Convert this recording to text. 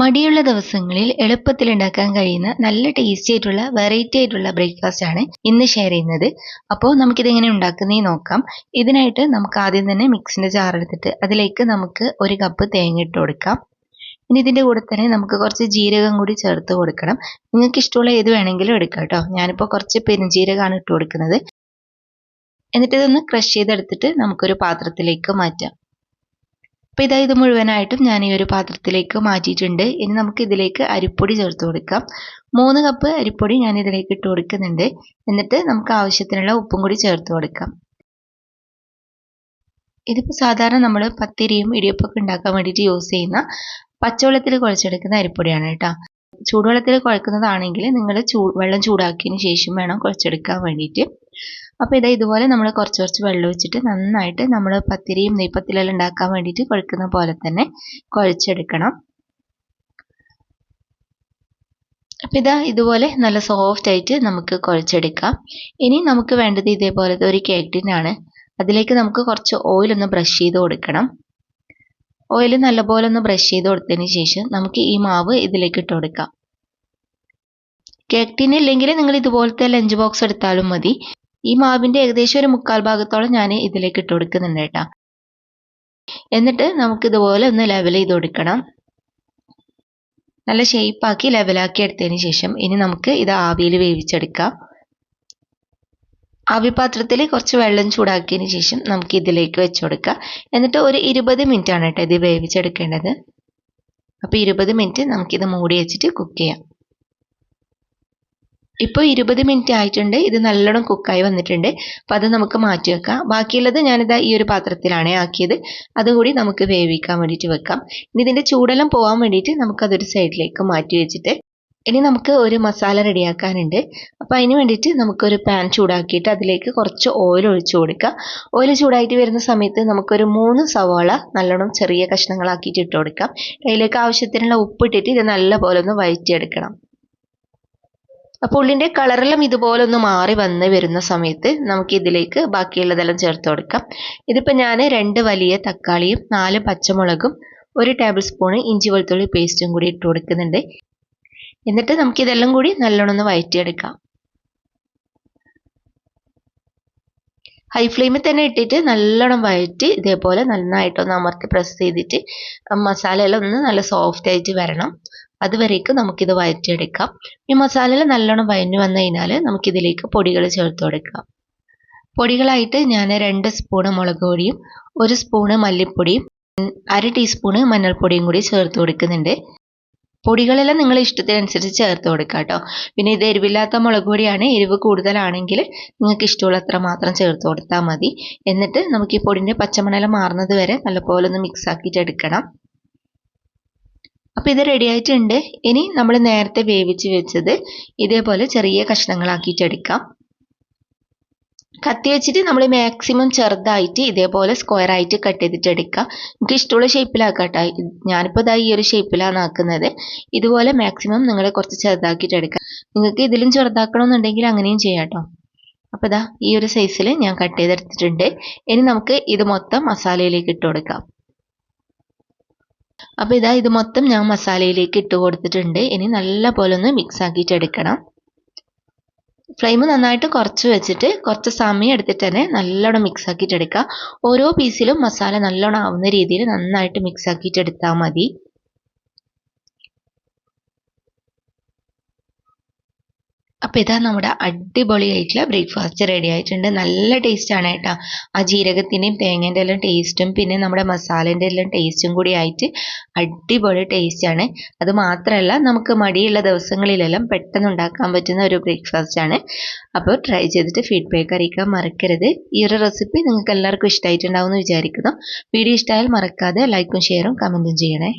മടിയുള്ള ദിവസങ്ങളിൽ എളുപ്പത്തിൽ ഉണ്ടാക്കാൻ കഴിയുന്ന നല്ല ടേസ്റ്റി ആയിട്ടുള്ള വെറൈറ്റി ആയിട്ടുള്ള ബ്രേക്ക്ഫാസ്റ്റ് ആണ് ഇന്ന് ഷെയർ ചെയ്യുന്നത്. അപ്പോൾ നമുക്കിത് എങ്ങനെ ഉണ്ടാക്കുന്നേ നോക്കാം. ഇതിനായിട്ട് നമുക്ക് ആദ്യം തന്നെ മിക്സിന്റെ ജാർ എടുത്തിട്ട് അതിലേക്ക് നമുക്ക് ഒരു കപ്പ് തേങ്ങ ഇട്ട് കൊടുക്കാം. ഇനി ഇതിന്റെ കൂടെ തന്നെ നമുക്ക് കുറച്ച് ജീരകം കൂടി ചേർത്ത് കൊടുക്കണം. നിങ്ങൾക്ക് ഇഷ്ടമുള്ള ഏത് വേണമെങ്കിലും എടുക്കാം കേട്ടോ. ഞാനിപ്പോൾ കുറച്ച് പെരുംജീരകമാണ് ഇട്ട് കൊടുക്കുന്നത്. എന്നിട്ട് ഇതൊന്ന് ക്രഷ് ചെയ്തെടുത്തിട്ട് നമുക്കൊരു പാത്രത്തിലേക്ക് മാറ്റാം. അപ്പോൾ ഇതാ ഇത് മുഴുവനായിട്ടും ഞാൻ ഈ ഒരു പാത്രത്തിലേക്ക് മാറ്റിയിട്ടുണ്ട്. ഇനി നമുക്ക് ഇതിലേക്ക് അരിപ്പൊടി ചേർത്ത് കൊടുക്കാം. മൂന്ന് കപ്പ് അരിപ്പൊടി ഞാൻ ഇതിലേക്ക് ഇട്ട് കൊടുക്കുന്നുണ്ട്. എന്നിട്ട് നമുക്ക് ആവശ്യത്തിനുള്ള ഉപ്പും കൂടി ചേർത്ത് കൊടുക്കാം. ഇതിപ്പോൾ സാധാരണ നമ്മൾ പത്തിരിയും ഇടിയപ്പൊക്കെ ഉണ്ടാക്കാൻ വേണ്ടിയിട്ട് യൂസ് ചെയ്യുന്ന പച്ചവെള്ളത്തിൽ കുഴച്ചെടുക്കുന്ന അരിപ്പൊടിയാണ് കേട്ടോ. ചൂടുവെള്ളത്തിൽ കുഴക്കുന്നതാണെങ്കിൽ നിങ്ങൾ ചൂ വെള്ളം ചൂടാക്കിയതിന് ശേഷം വേണം കുഴച്ചെടുക്കാൻ വേണ്ടിയിട്ട്. അപ്പോൾ ഇതാ ഇതുപോലെ നമ്മൾ കുറച്ച് കുറച്ച് വെള്ളം ഒഴിച്ചിട്ട് നന്നായിട്ട് നമ്മൾ പത്തിരിയും നെയ്പ്പത്തിലെല്ലാം ഉണ്ടാക്കാൻ വേണ്ടിയിട്ട് കുഴക്കുന്ന പോലെ തന്നെ കുഴച്ചെടുക്കണം. അപ്പോൾ ഇതാ ഇതുപോലെ നല്ല സോഫ്റ്റ് ആയിട്ട് നമുക്ക് കുഴച്ചെടുക്കാം. ഇനി നമുക്ക് വേണ്ടത് ഇതേപോലത്തെ ഒരു കേക്ക് ടിന്നാണ് അതിലേക്ക് നമുക്ക് കുറച്ച് ഓയിൽ ഒന്ന് ബ്രഷ് ചെയ്ത് കൊടുക്കണം. ഓയിൽ നല്ലപോലെ ഒന്ന് ബ്രഷ് ചെയ്ത് കൊടുത്തതിന് ശേഷം നമുക്ക് ഈ മാവ് ഇതിലേക്ക് ഇട്ട് കൊടുക്കാം. കേക്ക് ടിൻ ഇല്ലെങ്കിൽ നിങ്ങൾ ഇതുപോലത്തെ ലഞ്ച് ബോക്സ് എടുത്താലും മതി. ഈ മാവിന്റെ ഏകദേശം ഒരു മുക്കാൽ ഭാഗത്തോളം ഞാൻ ഇതിലേക്ക് ഇട്ട് കൊടുക്കുന്നുണ്ട് കേട്ടോ. എന്നിട്ട് നമുക്ക് ഇതുപോലെ ഒന്ന് ലെവൽ ചെയ്ത് കൊടുക്കണം. നല്ല ഷേപ്പാക്കി ലെവലാക്കി എടുത്തതിന് ശേഷം ഇനി നമുക്ക് ഇത് ആവിയിൽ വേവിച്ചെടുക്കാം. ആവിപാത്രത്തിൽ കുറച്ച് വെള്ളം ചൂടാക്കിയതിന് ശേഷം നമുക്ക് ഇതിലേക്ക് വെച്ച് കൊടുക്കാം. എന്നിട്ട് ഒരു ഇരുപത് മിനിറ്റ് ആണ് കേട്ടോ ഇത് വേവിച്ചെടുക്കേണ്ടത്. അപ്പോൾ ഇരുപത് മിനിറ്റ് നമുക്കിത് മൂടി വെച്ചിട്ട് കുക്ക് ചെയ്യാം. ഇപ്പോൾ ഇരുപത് മിനിറ്റ് ആയിട്ടുണ്ട്. ഇത് നല്ലോണം കുക്കായി വന്നിട്ടുണ്ട്. അപ്പം അത് നമുക്ക് മാറ്റി വെക്കാം. ബാക്കിയുള്ളത് ഞാനിതാ ഈ ഒരു പാത്രത്തിലാണ് ആക്കിയത്. അതുകൂടി നമുക്ക് വേവിക്കാൻ വേണ്ടിയിട്ട് വെക്കാം. ഇനി ഇതിന്റെ ചൂടെല്ലാം പോകാൻ വേണ്ടിയിട്ട് നമുക്കതൊരു സൈഡിലേക്ക് മാറ്റി വെച്ചിട്ട് ഇനി നമുക്ക് ഒരു മസാല റെഡിയാക്കാനുണ്ട്. അപ്പോൾ അതിന് വേണ്ടിയിട്ട് നമുക്കൊരു പാൻ ചൂടാക്കിയിട്ട് അതിലേക്ക് കുറച്ച് ഓയിൽ ഒഴിച്ചു കൊടുക്കുക ഓയിൽ ചൂടായിട്ട് വരുന്ന സമയത്ത് നമുക്കൊരു മൂന്ന് സവാള നല്ലോണം ചെറിയ കഷ്ണങ്ങളാക്കിയിട്ട് ഇട്ട് കൊടുക്കാം. അതിലേക്ക് ആവശ്യത്തിനുള്ള ഉപ്പിട്ടിട്ട് ഇത് നല്ലപോലെ ഒന്ന് വഴറ്റിയെടുക്കണം. അപ്പോൾ കളറെല്ലാം ഇതുപോലെ ഒന്ന് മാറി വന്ന് വരുന്ന സമയത്ത് നമുക്ക് ഇതിലേക്ക് ബാക്കിയുള്ളതെല്ലാം ചേർത്ത് കൊടുക്കാം. ഇതിപ്പോൾ ഞാൻ രണ്ട് വലിയ തക്കാളിയും നാല് പച്ചമുളകും ഒരു ടേബിൾ സ്പൂണ് ഇഞ്ചി വെളുത്തുള്ളി പേസ്റ്റും കൂടി ഇട്ട് കൊടുക്കുന്നുണ്ട്. എന്നിട്ട് നമുക്ക് ഇതെല്ലാം കൂടി നല്ലോണം ഒന്ന് വഴറ്റിയെടുക്കാം ഹൈ ഫ്ലെയിമിൽ തന്നെ ഇട്ടിട്ട് നല്ലോണം വയറ്റി ഇതേപോലെ നന്നായിട്ടൊന്ന് അമർത്തി പ്രസ് ചെയ്തിട്ട് മസാലയെല്ലാം ഒന്ന് നല്ല സോഫ്റ്റ് ആയിട്ട് വരണം. അതുവരേക്കും നമുക്കിത് വഴറ്റിയെടുക്കാം. ഈ മസാലയിൽ നല്ലോണം വഴഞ്ഞു വന്നു കഴിഞ്ഞാൽ നമുക്കിതിലേക്ക് പൊടികൾ ചേർത്ത് കൊടുക്കാം. പൊടികളായിട്ട് ഞാൻ രണ്ട് സ്പൂണ് മുളക് പൊടിയും ഒരു സ്പൂണ് മല്ലിപ്പൊടിയും അര ടീസ്പൂണ് മഞ്ഞൾപ്പൊടിയും കൂടി ചേർത്ത് കൊടുക്കുന്നുണ്ട്. പൊടികളെല്ലാം നിങ്ങൾ ഇഷ്ടത്തിനനുസരിച്ച് ചേർത്ത് കൊടുക്കുക കേട്ടോ. പിന്നെ ഇത് എരിവില്ലാത്ത മുളക് പൊടിയാണ്. എരിവ് കൂടുതലാണെങ്കിൽ നിങ്ങൾക്ക് ഇഷ്ടമുള്ള അത്ര മാത്രം ചേർത്ത് കൊടുത്താൽ മതി. എന്നിട്ട് നമുക്ക് ഈ പൊടിന്റെ പച്ചമണല മാറുന്നത് വരെ നല്ലപോലെ ഒന്ന് മിക്സ് ആക്കിയിട്ട് എടുക്കണം. അപ്പോൾ ഇത് റെഡി ആയിട്ടുണ്ട്. ഇനി നമ്മൾ നേരത്തെ വേവിച്ച് വെച്ചത് ഇതേപോലെ ചെറിയ കഷ്ണങ്ങളാക്കിയിട്ട് എടുക്കാം. കത്തി വെച്ചിട്ട് നമ്മൾ മാക്സിമം ചെറുതായിട്ട് ഇതേപോലെ സ്ക്വയർ ആയിട്ട് കട്ട് ചെയ്തിട്ട് എടുക്കുക നമുക്ക് ഇഷ്ടമുള്ള ഷേപ്പിലാക്കട്ടെ കേട്ടോ. ഞാനിപ്പോൾ ഇതാ ഈ ഒരു ഷേപ്പിലാണ് ആക്കുന്നത്. ഇതുപോലെ മാക്സിമം നിങ്ങൾ കുറച്ച് ചെറുതാക്കിയിട്ട് എടുക്കുക നിങ്ങൾക്ക് ഇതിലും ചെറുതാക്കണമെന്നുണ്ടെങ്കിൽ അങ്ങനെയും ചെയ്യാം കേട്ടോ. അപ്പോൾ ഇതാ ഈ ഒരു സൈസിൽ ഞാൻ കട്ട് ചെയ്തെടുത്തിട്ടുണ്ട്. ഇനി നമുക്ക് ഇത് മൊത്തം മസാലയിലേക്ക് ഇട്ട് കൊടുക്കാം. അപ്പോൾ ഇതാ ഇത് മൊത്തം ഞാൻ മസാലയിലേക്ക് ഇട്ട് കൊടുത്തിട്ടുണ്ട്. ഇനി നല്ല പോലെ ഒന്ന് മിക്സ് ആക്കിയിട്ട് എടുക്കണം. ഫ്ലെയിം നന്നായിട്ട് കുറച്ച് വെച്ചിട്ട് കുറച്ച് സമയം എടുത്തിട്ട് തന്നെ നല്ലോണം മിക്സ് ആക്കിയിട്ട് എടുക്കുക. ഓരോ പീസിലും മസാല നല്ലോണം ആവുന്ന രീതിയിൽ നന്നായിട്ട് മിക്സ് ആക്കിയിട്ട് എടുത്താൽ മതി. അപ്പോൾ ഇതാ നമ്മുടെ അടിപൊളിയായിട്ടുള്ള ബ്രേക്ക്ഫാസ്റ്റ് റെഡി ആയിട്ടുണ്ട്. നല്ല ടേസ്റ്റാണ് കേട്ടോ. ആ ജീരകത്തിന്റെയും തേങ്ങേന്റെ എല്ലാം ടേസ്റ്റും പിന്നെ നമ്മുടെ മസാലേന്റെ എല്ലാം ടേസ്റ്റും കൂടി ആയിട്ട് അടിപൊളി ടേസ്റ്റാണ് അത് മാത്രമല്ല നമുക്ക് മടിയുള്ള ദിവസങ്ങളിലെല്ലാം പെട്ടെന്ന് ഉണ്ടാക്കാൻ പറ്റുന്ന ഒരു ബ്രേക്ക്ഫാസ്റ്റ് ആണ്. അപ്പോൾ ട്രൈ ചെയ്തിട്ട് ഫീഡ്ബാക്ക് അറിയിക്കാൻ മറക്കരുത്. ഈ ഒരു റെസിപ്പി നിങ്ങൾക്ക് എല്ലാവർക്കും ഇഷ്ടമായിട്ടുണ്ടാവും എന്ന് വിചാരിക്കുന്നു. വീഡിയോ ഇഷ്ടമായാൽ മറക്കാതെ ലൈക്കും ഷെയറും കമന്റും ചെയ്യണേ.